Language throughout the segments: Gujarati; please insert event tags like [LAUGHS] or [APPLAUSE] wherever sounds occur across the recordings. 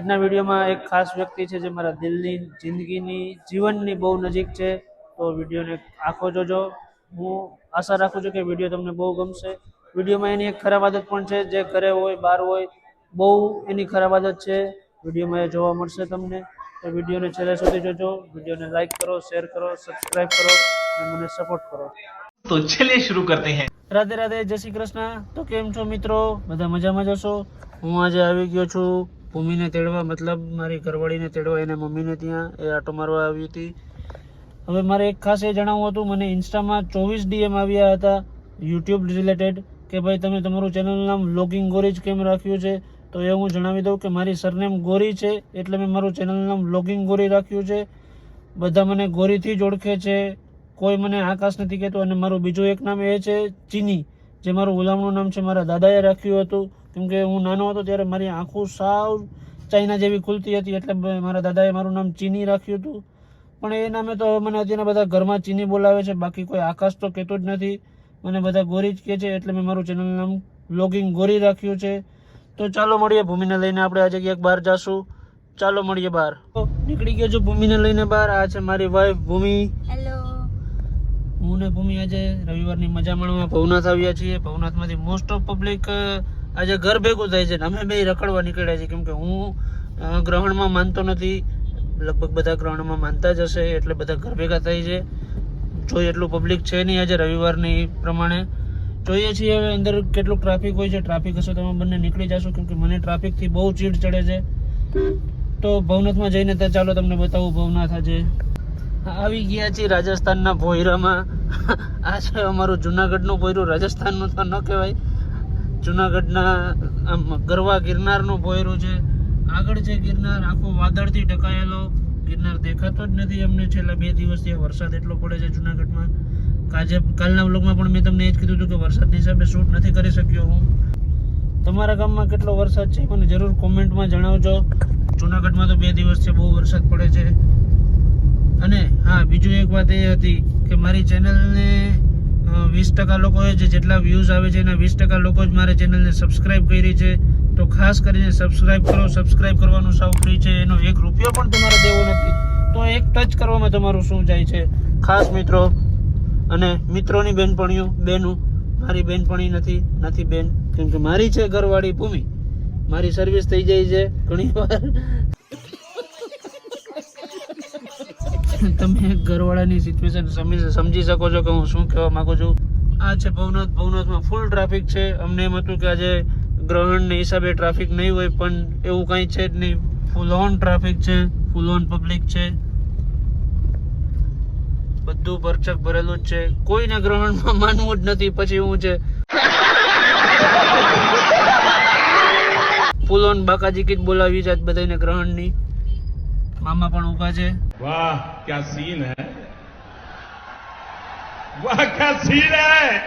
આજના વિડીયોમાં એક ખાસ વ્યક્તિ છે જે મારા દિલની જિંદગીની જીવનની બહુ નજીક છે. તો વિડીયોને આખો જોજો. હું આશા રાખું છું કે વીડિયો તમને બહુ ગમશે. વિડીયોમાં એની એક ખરાબ આદત પણ છે જે ઘરે હોય બહાર હોય બહુ એની ખરાબ આદત છે. વિડીયોમાં એ જોવા મળશે તમને. તો વિડીયોને છેલ્લે સુધી જોજો. વિડીયોને લાઈક કરો શેર કરો સબસ્ક્રાઈબ કરો અને મને સપોર્ટ કરો. તો છેલ્લે શરૂ કરતે હૈ. રાધે રાધે જય શ્રી કૃષ્ણ. તો કેમ છો મિત્રો? બધા મજામાં જશો હું આજે આવી ગયો છું. ભૂમિને તેડવા, મતલબ મારી ઘરવાળીને તેડવા, એને મમ્મીને ત્યાં એ આટો મારવા આવી હતી. હવે મારે એક ખાસ એ જણાવવું હતું, મને ઇન્સ્ટામાં ચોવીસ ડીએમ આવ્યા હતા, યુટ્યુબ રિલેટેડ, કે ભાઈ તમે તમારું ચેનલનું નામ વ્લોગિંગ ગોરી જ કેમ રાખ્યું છે? તો એ હું જણાવી દઉં કે મારી સરનેમ ગોરી છે, એટલે મેં મારું ચેનલનું નામ વ્લોગિંગ ગોરી રાખ્યું છે. બધા મને ગોરીથી જ ઓળખે છે, કોઈ મને આકાશ નથી કહેતું, અને મારું બીજું એક નામ એ છે ચીની, જે મારું ગુલામનું નામ છે, મારા દાદાએ રાખ્યું હતું. કેમ કે હું નાનો હતો ત્યારે મારી આંખો સાવ ચાઇના જેવી ખુલતી હતી એટલે મારા દાદાએ મારું નામ ચીની રાખ્યું હતું. પણ એ નામે તો મને અત્યારના બધા ઘરમાં ચીની બોલાવે છે બાકી કોઈ આકાશ તો કહેતો જ નથી. મને બધા ગોરી જ કહે છે એટલે મેં મારું ચેનલનું નામ વ્લોગિંગ ગોરી રાખ્યું છે. તો ચાલો મળીએ ભૂમિને લઈને આપણે આજે ક્યાંક બહાર જાશું. ચાલો મળીએ બહાર. નીકળી ગયો છું ભૂમિને લઈને બહાર. આ છે મારી વાઈફ ભૂમિ. હેલો હું ને ભૂમિ આજે રવિવારની મજા માણવા ભવનાથ આવ્યા છીએ. ભવનાથમાંથી મોસ્ટ ઓફ પબ્લિક આજે ઘર ભેગું થાય છે ને અમે બે રખડવા નીકળ્યા છીએ. કેમ કે હું ગ્રહણમાં માનતો નથી. લગભગ બધા ગ્રહણમાં માનતા જ હશે, એટલે બધા ઘર ભેગા થાય છે. જોઈએ એટલું પબ્લિક છે નહીં આજે, રવિવારની પ્રમાણે. જોઈએ છીએ હવે અંદર કેટલું ટ્રાફિક હોય છે. ટ્રાફિક હશે તમે બંને નીકળી જશો. કેમ કે મને ટ્રાફિકથી બહુ ચીડ ચડે છે. તો ભવનાથમાં જઈને તો ચાલો, તમને બતાવું ભવનાથ આજે. આવી ગયા છીએ રાજસ્થાનના ભોયરામાં. [LAUGHS] આ છે અમારું જુનાગઢનું ભોયરું. રાજસ્થાનનું તો ન કહેવાય. જુનાગઢના, આમ, ગરવા ગિરનારનું ભોયરું છે. આગળ છે ગિરનાર આખો વાદળથી ઢકાયેલો, ગિરનાર દેખાતો જ નથી અમને. છેલ્લા બે દિવસથી વરસાદ એટલો પડે છે જુનાગઢમાં. કાજે, કાલના વ્લોગમાં પણ મેં તમને એ જ કીધું હતું કે વરસાદની હિસાબે શૂટ નથી કરી શક્યો હું. તમારા ગામમાં કેટલો વરસાદ છે? મને જરૂર કોમેન્ટમાં જણાવજો. જુનાગઢમાં તો બે દિવસથી બહુ વરસાદ પડે છે. અને હા, બીજું એક વાત એ હતી કે મારી ચેનલને વીસ ટકા લોકોએ જે જેટલા વ્યૂઝ આવે છે, એના વીસ ટકા લોકો જ મારી ચેનલને સબસ્ક્રાઈબ કરી છે. તો ખાસ કરીને સબસ્ક્રાઈબ કરો સબસ્ક્રાઈબ કરવાનું સાવ ફ્રી છે. એનો એક રૂપિયો પણ તમારે દેવો નથી. તો એક ટચ કરવામાં તમારું શું જાય છે? ખાસ મિત્રો અને મિત્રોની બેનપણીઓ, બેનું, મારી બહેનપણી નથી નથી બેન. કેમ કે મારી છે ઘરવાળી ભૂમિ. મારી સર્વિસ થઈ જાય છે ઘણી વાર તમે ઘરવાળાની સિચ્યુએશન સમજી શકો છો કે હું શું કહેવા માગું છું. આ છે ભવનાથ. ભવનાથમાં ફૂલ ટ્રાફિક છે. અમને એમ હતું કે આજે ગ્રહણને હિસાબે ટ્રાફિક નહીં હોય, પણ એવું કંઈ છે જ નહીં. ફૂલ ઓન ટ્રાફિક છે. ફૂલ ઓન પબ્લિક છે. બધું પરચક ભરેલું જ છે. કોઈને ગ્રહણમાં [LAUGHS] માનવું જ નથી. પછી હું છે? [LAUGHS] ફૂલ ઓન બાકાજી કીટ બોલાવી જાત બધાને ગ્રહણની. મામા પણ ઊભા છે. વાહ ક્યા સીન હે? વાહ ક્યા સીન હે?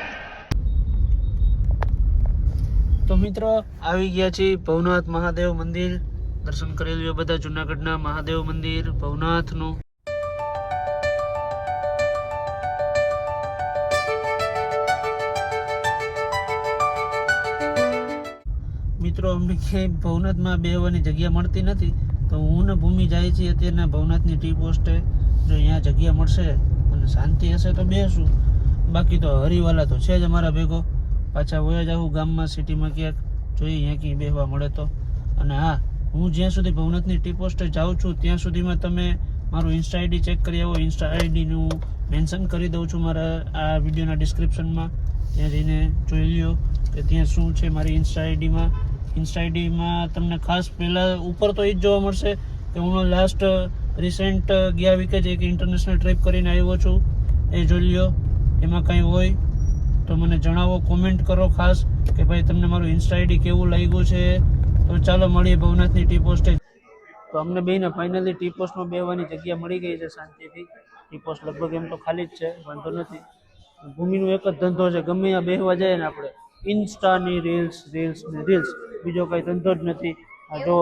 તો મિત્રો આવી ગયા છે ભવનાથ મહાદેવ મંદિર. દર્શન કરેલું બધા જુનાગઢના મહાદેવ મંદિર ભવનાથનું. મિત્રો અમને ક્યાંય ભવનાથમાં બેવાની જગ્યા મળતી નથી. તો હું ને ભૂમિ જાય છીએ અત્યારના ભવનાથની ટી પોસ્ટે. જો અહીંયા જગ્યા મળશે અને શાંતિ હશે તો બેસું. બાકી તો હરિવાલા તો છે જ અમારા ભેગો. પાછા વયા જાઉં ગામમાં, સિટીમાં ક્યાંક. જોઈએ અહીંયા ક્યાંય બેસવા મળે તો. અને હા, હું જ્યાં સુધી ભવનાથની ટી પોસ્ટે જાઉં છું, ત્યાં સુધીમાં તમે મારું ઇન્સ્ટા આઈડી ચેક કરી આવો. ઇન્સ્ટા આઈડીનું મેન્શન કરી દઉં છું મારા આ વિડીયોના ડિસ્ક્રિપ્શનમાં ત્યાં જઈને જોઈ લ્યો કે ત્યાં શું છે મારી ઇન્સ્ટા આઈડીમાં ઇન્સ્ટા આઈડીમાં તમને ખાસ પહેલાં ઉપર તો એ જ જોવા મળશે કે હું લાસ્ટ રિસેન્ટ ગયા વીકે જ એક ઇન્ટરનેશનલ ટ્રીપ કરીને આવ્યો છું. એ જોઈ લ્યો, એમાં કંઈ હોય તો મને જણાવો કોમેન્ટ કરો ખાસ કે ભાઈ તમને મારું ઇન્સ્ટા આઈડી કેવું લાગ્યું છે? તો ચાલો મળીએ ભવનાથની ટી પોસ્ટે તો અમને બેને ફાઇનલી ટી પોસ્ટમાં બેહવાની જગ્યા મળી ગઈ છે શાંતિથી. ટી પોસ્ટ લગભગ એમ તો ખાલી જ છે, વાંધો નથી. ભૂમિનો એક જ ધંધો છે, ગમે ત્યાં બેહવા જાય ને આપણે. ઇન્સ્ટાની રીલ્સ રીલ્સ ને રીલ્સ બીજો કઈ ધંધો જ નથી. આ જો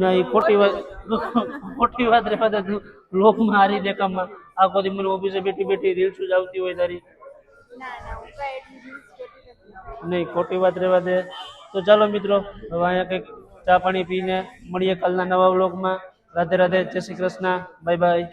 ના એ ખોટી વાત ખોટી વાત રહેવા દે તું લોકમાં હારી દેખામાં આખો દી મને ઓફિસે બેઠી બેઠી રીલ્સ જ આવતી હોય તારી. નહીં ખોટી વાત રહેવા દે તો ચાલો મિત્રો હવે અહીંયા કંઈક ચા પાણી પીને મળીએ કાલના નવા વ્લોગમાં રાધે રાધે જય શ્રી કૃષ્ણ. Bye bye